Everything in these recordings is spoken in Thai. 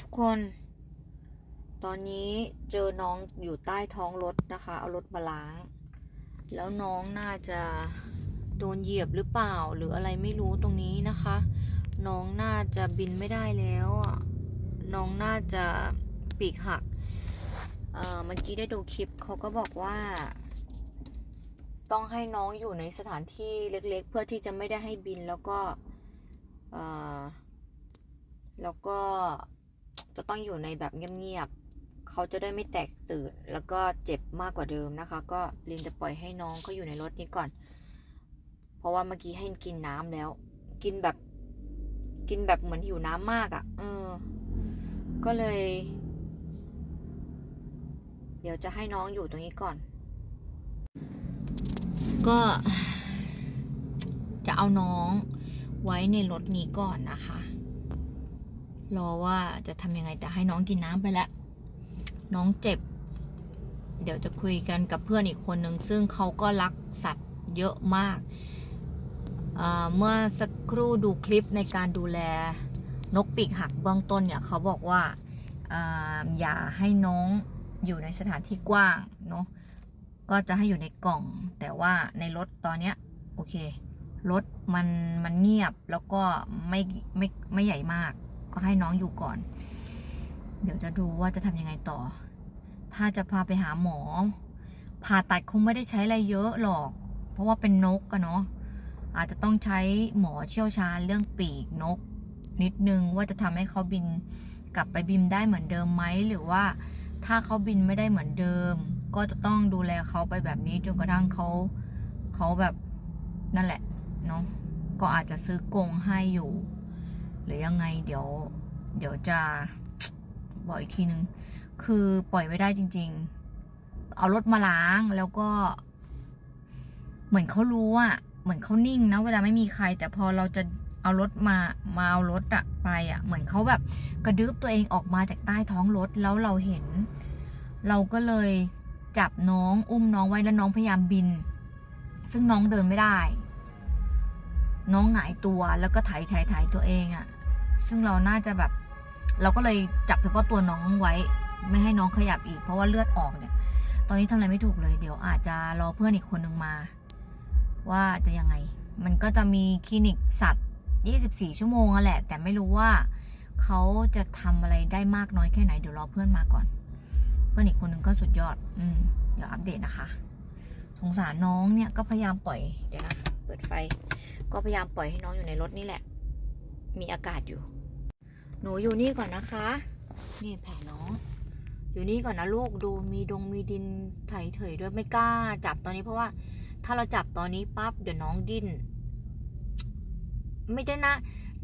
ทุกคนตอนนี้เจอน้องอยู่ใต้ท้องรถนะคะ เอารถมาล้าง แล้วน้องน่าจะโดนเหยียบหรือเปล่า หรืออะไรไม่รู้ตรงนี้นะคะ น้องน่าจะบินไม่ได้แล้วอะน้องน่าจะปีกหักเมื่อกี้ได้ดูคลิปเขาก็บอกว่า ต้องให้น้องอยู่ในสถานที่เล็กๆ เพื่อที่จะไม่ได้ให้บินแล้วก็เแล้วก็จะต้องอยู่ในแบบเงียบๆเขาจะได้ไม่แตกตื่น แล้วก็เจ็บมากกว่าเดิมนะคะ ก็ลินจะปล่อยให้น้องเขาอยู่ในรถนี้ก่อน เพราะว่าเมื่อกี้ให้กินน้ำแล้ว กินแบบ กินแบบเหมือนหิวน้ำมากอะ่ะ เออ ก็เลย เดี๋ยวจะให้น้องอยู่ตรงนี้ก่อน ก็จะเอาน้องไว้ในรถนี้ก่อนนะคะ รอว่าจะทำยังไงแต่ให้น้องกินน้ำไปแล้ว น้องเจ็บ เดี๋ยวจะคุยกันกับเพื่อนอีกคนหนึ่งซึ่งเขาก็รักสัตว์เยอะมากเเมื่อสักครู่ดูคลิปในการดูแลนกปีกหักเบื้องต้นเนี่ยเขาบอกว่าอ่าอย่าให้น้องอยู่ในสถานที่กว้างเนาะก็จะให้อยู่ในกล่อง แต่ว่าในรถตอนเนี้ยโอเครถมันมันเงียบแล้วก็ไม่ไม่ไม่ใหญ่มาก ก็ให้น้องอยู่ก่อน เดี๋ยวจะดูว่าจะทำยังไงต่อ ถ้าจะพาไปหาหมอ ผ่าตัดคงไม่ได้ใช้อะไรเยอะหรอก เพราะว่าเป็นนกอะเนาะอาจจะต้องใช้หมอเชี่ยวชาญเรื่องปีกนก นิดนึงว่าจะทำให้เขาบินกลับไปบินได้เหมือนเดิมไหมหรือว่าถ้าเขาบินไม่ได้เหมือนเดิม ก็จะต้องดูแลเขาไปแบบนี้จนกระทั่งเขาเขาแบบนั่นแหละเนาะก็อาจจะซื้อกรงให้อยู่ หรือยังไงเดี๋ยว เดี๋ยวจะบอกอีกทีนึง คือปล่อยไม่ได้จริง ๆ เอารถมาล้างแล้วก็ เหมือนเขารู้อะเหมือนเขานิ่งนะเวลาไม่มีใคร แต่พอเราจะเอารถมามาเอารถอะไปอะเหมือนเขาแบบกระดึบตัวเองออกมาจากใต้ท้องรถแล้วเราเห็น เราก็เลยจับน้องอุ้มน้องไว้แล้วน้องพยายามบิน ซึ่งน้องเดินไม่ได้ น้องหงายตัวแล้วก็ไถ่ายถ่ายถ่ายตัวเองอะซึ่งเราน่าจะแบบ เราก็เลยจับเฉพาะตัวน้องไว้ ไม่ให้น้องขยับอีก เพราะว่าเลือดออกเนี่ย ตอนนี้ทำอะไรไม่ถูกเลย เดี๋ยวอาจจะรอเพื่อนอีกคนนึงมา ว่าจะยังไง มันก็จะมีคลินิกสัตว์ 24 ชั่วโมงอะแหละ แต่ไม่รู้ว่าเขาจะทำอะไรได้มากน้อยแค่ไหน เดี๋ยวรอเพื่อนมาก่อน เพื่อนอีกคนหนึ่งก็สุดยอด อืม เดี๋ยวอัปเดตนะคะ สงสารน้องเนี่ยก็พยายามปล่อย เดี๋ยวนะ ดไฟ ก็พยายามปล่อยให้น้องอยู่ในรถนี่แหละ มีอากาศอยู่ หนูอยู่นี่ก่อนนะคะ นี่แผลน้อง อยู่นี่ก่อนนะลูกดูมีดงมีดินไถเถยด้วยไม่กล้า จับตอนนี้เพราะว่า ถ้าเราจับตอนนี้ปั๊บเดี๋ยวน้องดิ้นไม่ได้นะ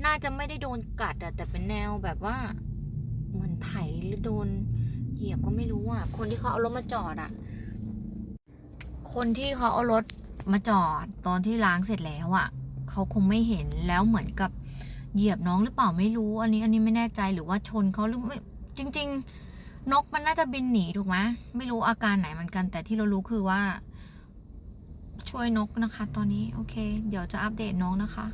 น่าจะไม่ได้โดนกัดอะแต่เป็นแนวแบบว่าเหมือนไถหรือโดนเหยียบก็ไม่รู้อะคนที่เขาเอารถมาจอดอะคนที่เขาเอารถ มาจอดตอนที่ล้างเสร็จแล้วอะเขาคงไม่เห็นแล้วเหมือนกับเหยียบน้องหรือเปล่าไม่รู้ อันนี้อันนี้ไม่แน่ใจหรือว่าชนเขาหรือไม่จริง ๆ นกมันน่าจะบินหนีถูกไหมไม่รู้อาการไหนเหมือนกัน แต่ที่เรารู้คือว่า ช่วยนกนะคะ ตอนนี้โอเค เดี๋ยวจะอัปเดตน้องนะคะ